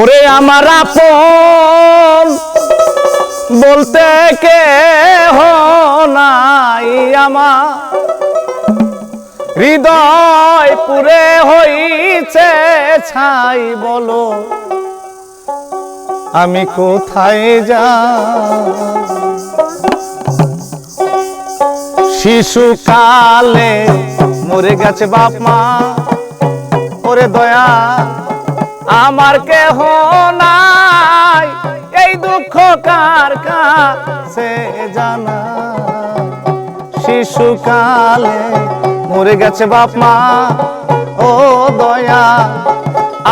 ওরে আমার আপন, বলতে কে নাই আমার। হৃদয় পুরে হইছে ছাই, বলো, আমি কোথায় যা শিশুকালে মরে গেছে বাপ মা, ওরে দয়া আমার কেহ নাই, এই দুঃখ কার কাছে জানা? শিশুকালে মরে গেছে বাপ মা, ও দয়া।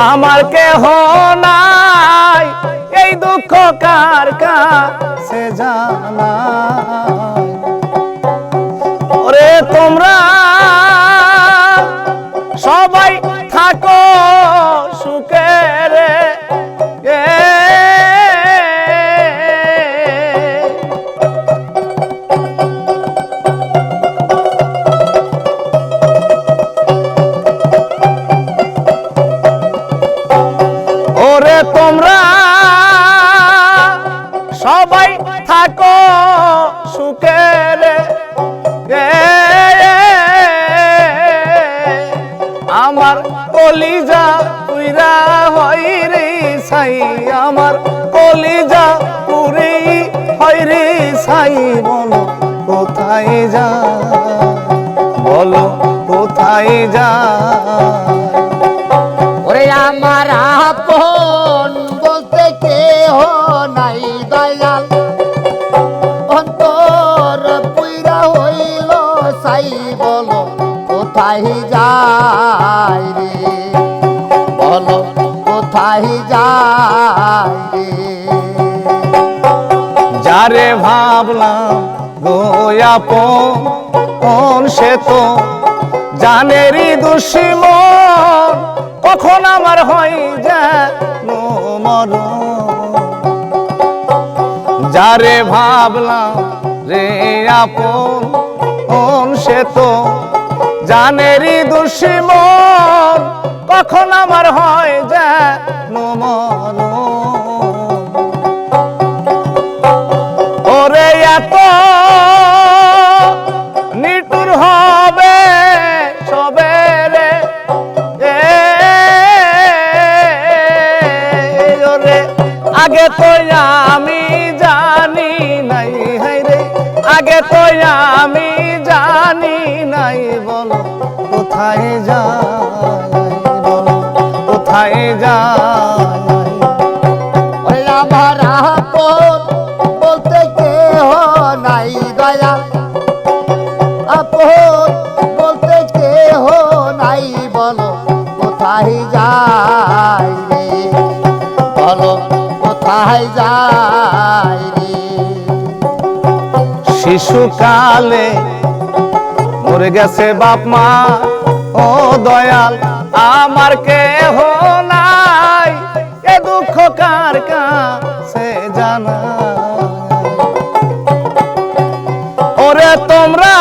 আমার কেহ নাই, এই দুঃখ কার কাছে জানা? ওরে তোমরা সবাই থাকো সুখে রে। এ, আমার কলিজা পুইরা হয় রে সাই, আমার কলিজা পুরি হয় রে সাই, বলো কোথায় যা বলো কোথায় যা ওরে আমার আপন বলতে কেহ নাই দয়াল। অন্তর পুইরা হইল সাই, বলো কোথায় যায়? কোথায় যায় যারে ভাবলাম গোয়াপন সে তো জানেরই দুশ্মন, কখন আমার হয় যেন মরণ? যারে ভাবলাম রে আপন সে তো জানেরই দুশ্মন কখন আমার হয় যেন মরণ ওরে এত নিটুর হবে সবে রে। ওরে, আগে তো আমি জানি নাই রে। আগে তো আমি কোথায় যাই বলো? কোথায় ওরে আমার আপন বলতে কেহ নাই দয়া। আপন, বলতে কেহ নাই বলো, কোথায় যায় রে? বলো যায় শিশুকালে মরে গেছে বাপ মা। ও দয়াল, আমার কেহ নাই। এ দুঃখ কার কাছে জানা? ওরে তোমরা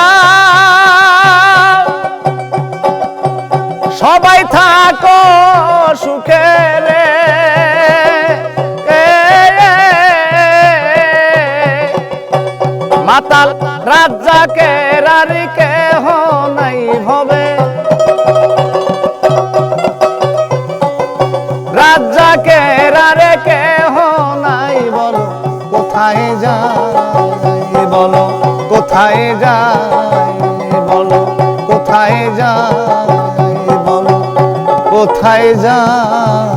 সবাই থাকো সুখে রে মাতাল রাজ্জাকে রারি কেহ নাই ভবে রাজ্জাকে রারে কেহ নাই বলো, কোথায় যাই বলো, কোথায় যাই বলো, কোথায় যাই বলো, কোথায় যাই